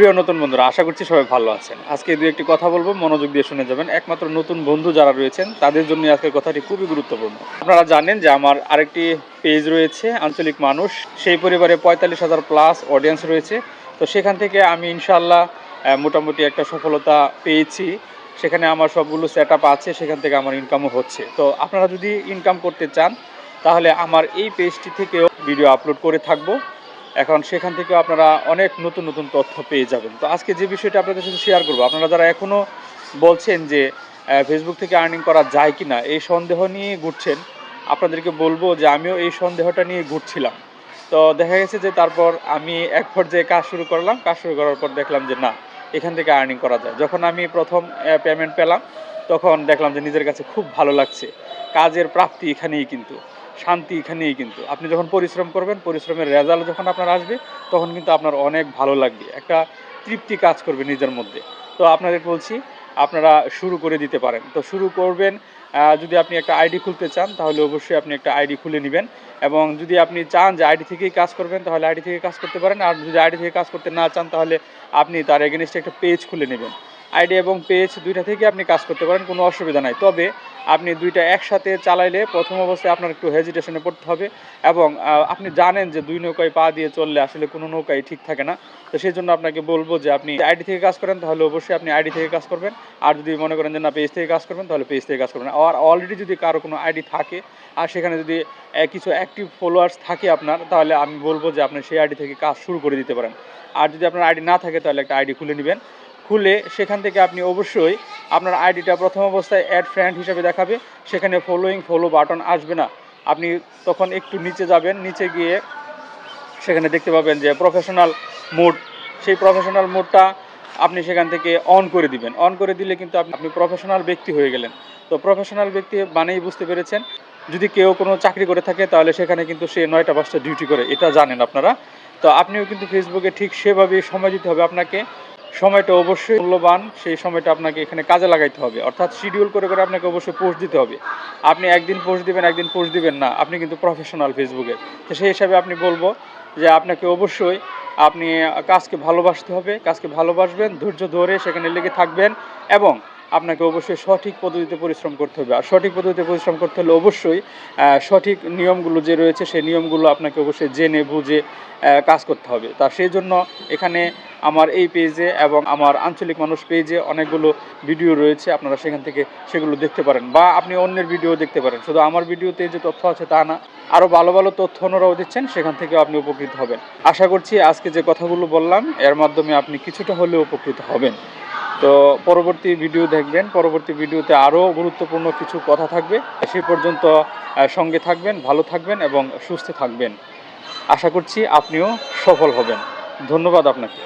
প্রিয় নতুন বন্ধুরা, আশা করছি সবাই ভালো আছেন। আজকে দু একটি কথা বলব, মনোযোগ দিয়ে শুনে যাবেন। একমাত্র নতুন বন্ধু যারা রয়েছেন, তাদের জন্য আজকের কথাটি খুবই গুরুত্বপূর্ণ। আপনারা জানেন যে আমার আরেকটি পেজ রয়েছে, আঞ্চলিক মানুষ। সেই পরিবারে পঁয়তাল্লিশ হাজার প্লাস অডিয়েন্স রয়েছে। তো সেখান থেকে আমি ইনশাল্লাহ মোটামুটি একটা সফলতা পেয়েছি। সেখানে আমার সবগুলো সেট আছে, সেখান থেকে আমার ইনকামও হচ্ছে। তো আপনারা যদি ইনকাম করতে চান, তাহলে আমার এই পেজটি থেকেও ভিডিও আপলোড করে থাকব। এখন সেখান থেকে আপনারা অনেক নতুন নতুন তথ্য পেয়ে যাবেন। তো আজকে যে বিষয়টা আপনাদের সাথে শেয়ার করব, আপনারা যারা এখনও বলছেন যে ফেসবুক থেকে আর্নিং করা যায় কি না এই সন্দেহ নিয়ে ঘুরছেন, আপনাদেরকে বলব যে আমিও এই সন্দেহটা নিয়ে ঘুরছিলাম। তো দেখা গেছে যে তারপর আমি এক পর্যায়ে কাজ শুরু করলাম, কাজ শুরু করার পর দেখলাম যে না, এখান থেকে আর্নিং করা যায়। যখন আমি প্রথম পেমেন্ট পেলাম, তখন দেখলাম যে নিজের কাছে খুব ভালো লাগছে। কাজের প্রাপ্তি এখানেই কিন্তু। শান্তি এখানেই কিন্তু। আপনি যখন পরিশ্রম করবেন, পরিশ্রমের রেজাল্ট যখন আপনার আসবে, তখন কিন্তু আপনার অনেক ভালো লাগবে। একটা তৃপ্তি কাজ করবে নিজের মধ্যে। তো আপনাদের বলছি, আপনারা শুরু করে দিতে পারেন। তো শুরু করবেন যদি আপনি একটা আইডি খুলতে চান, তাহলে অবশ্যই আপনি একটা আইডি খুলে নেবেন। এবং যদি আপনি চান যে আইডি থেকেই কাজ করবেন, তাহলে আইডি থেকে কাজ করতে পারেন। আর যদি আইডি থেকে কাজ করতে না চান, তাহলে আপনি তার এগেনস্টে একটা পেজ খুলে নেবেন। আইডি এবং পেজ দুইটা থেকে আপনি কাজ করতে পারেন, কোনো অসুবিধা নাই। তবে আপনি দুইটা একসাথে চালাইলে প্রথম অবস্থায় আপনার একটু হেজিটেশনে পড়তে হবে এবং আপনি জানেন যে দুই নৌকায় পা দিয়ে চললে আসলে কোনো নৌকাই ঠিক থাকে না। তো সেই জন্য আপনাকে বলব যে আপনি আইডি থেকে কাজ করেন, তাহলে অবশ্যই আপনি আইডি থেকে কাজ করবেন। আর যদি মনে করেন যে না, পেজ থেকে কাজ করবেন, তাহলে পেজ থেকে কাজ করবেন। আর অলরেডি যদি কারও কোনো আইডি থাকে, আর সেখানে যদি কিছু অ্যাক্টিভ ফলোয়ার্স থাকে আপনার, তাহলে আমি বলব যে আপনি সেই আইডি থেকে কাজ শুরু করে দিতে পারেন। আর যদি আপনার আইডি না থাকে, তাহলে একটা আইডি খুলে নেবেন। খুলে সেখান থেকে আপনি অবশ্যই আপনার আইডিটা প্রথম অবস্থায় অ্যাড ফ্রেন্ড হিসেবে দেখাবে। সেখানে ফলোয়িং ফলো বাটন আসবে না। আপনি তখন একটু নিচে যাবেন, নিচে গিয়ে সেখানে দেখতে পাবেন যে প্রফেশনাল মোড সেই প্রফেশনাল মোডটা আপনি সেখান থেকে অন করে দিবেন। অন করে দিলে কিন্তু আপনি প্রফেশনাল ব্যক্তি হয়ে গেলেন। তো প্রফেশনাল ব্যক্তি মানেই বুঝতে পেরেছেন। যদি কেউ কোনো চাকরি করে থাকে, তাহলে সেখানে কিন্তু সে নয়টা পাঁচটা ডিউটি করে। এটা জানেন আপনারা। তো আপনিও কিন্তু ফেসবুকে ঠিক সেভাবে সময় দিতে হবে আপনাকে। সময়টা অবশ্যই মূল্যবান, সেই সময়টা আপনাকে এখানে কাজে লাগাইতে হবে। অর্থাৎ শিডিউল করে করে আপনাকে অবশ্যই পোস্ট দিতে হবে। আপনি একদিন পোস্ট দিবেন, একদিন পোস্ট দিবেন না। আপনি কিন্তু প্রফেশনাল ফেসবুকে তো সেই হিসাবে আপনি বলব যে আপনাকে অবশ্যই আপনি কাজকে ভালোবাসতে হবে, কাজকে ভালোবাসবেন, ধৈর্য ধরে সেখানে লেগে থাকবেন এবং আপনাকে অবশ্যই সঠিক পদ্ধতিতে পরিশ্রম করতে হবে। আর সঠিক পদ্ধতিতে পরিশ্রম করতে হলে অবশ্যই সঠিক নিয়মগুলো যে রয়েছে সেই নিয়মগুলো আপনাকে অবশ্যই জেনে, বুঝে কাজ করতে হবে। তা সেই জন্য এখানে আমার এই পেজে এবং আমার আঞ্চলিক মানুষ পেজে অনেকগুলো ভিডিও রয়েছে। আপনারা সেখান থেকে সেগুলো দেখতে পারেন বা আপনি অন্যের ভিডিও দেখতে পারেন। শুধু আমার ভিডিওতে যে তথ্য আছে তা না আরও ভালো ভালো তথ্য অন্যরাও দিচ্ছেন, সেখান থেকে আপনি উপকৃত হবেন। আশা করছি আজকে যে কথাগুলো বললাম, এর মাধ্যমে আপনি কিছুটা হলেও উপকৃত হবেন। তো পরবর্তী ভিডিও দেখবেন, পরবর্তী ভিডিওতে আরও গুরুত্বপূর্ণ কিছু কথা থাকবে। সে পর্যন্ত সঙ্গে থাকবেন, ভালো থাকবেন এবং সুস্থ থাকবেন। আশা করছি আপনিও সফল হবেন। ধন্যবাদ আপনাকে।